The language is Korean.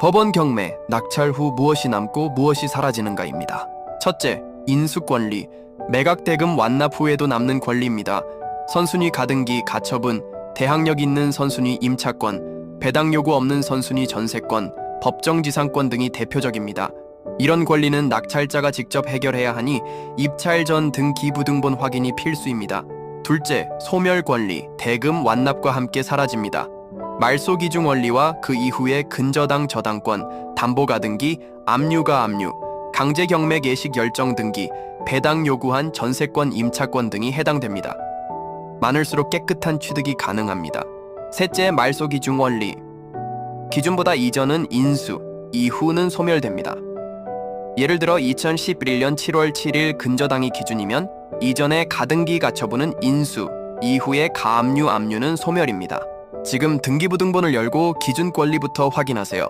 법원 경매, 낙찰 후 무엇이 남고 무엇이 사라지는가입니다. 첫째, 인수 권리. 매각 대금 완납 후에도 남는 권리입니다. 선순위 가등기 가처분, 대항력 있는 선순위 임차권, 배당 요구 없는 선순위 전세권, 법정 지상권 등이 대표적입니다. 이런 권리는 낙찰자가 직접 해결해야 하니 입찰 전 등 기 부등본 확인이 필수입니다. 둘째, 소멸 권리, 대금 완납과 함께 사라집니다. 말소 기중 원리와 그 이후의 근저당 저당권, 담보가 등기, 압류가 압류, 강제 경매 예식 열정 등기, 배당 요구한 전세권 임차권 등이 해당됩니다. 많을수록 깨끗한 취득이 가능합니다. 셋째, 말소 기중 원리. 기준보다 이전은 인수, 이후는 소멸됩니다. 예를 들어 2011년 7월 7일 근저당이 기준이면 이전의 가등기 가처분은 인수, 이후의 가압류 압류는 소멸입니다. 지금 등기부등본을 열고 기준 권리부터 확인하세요.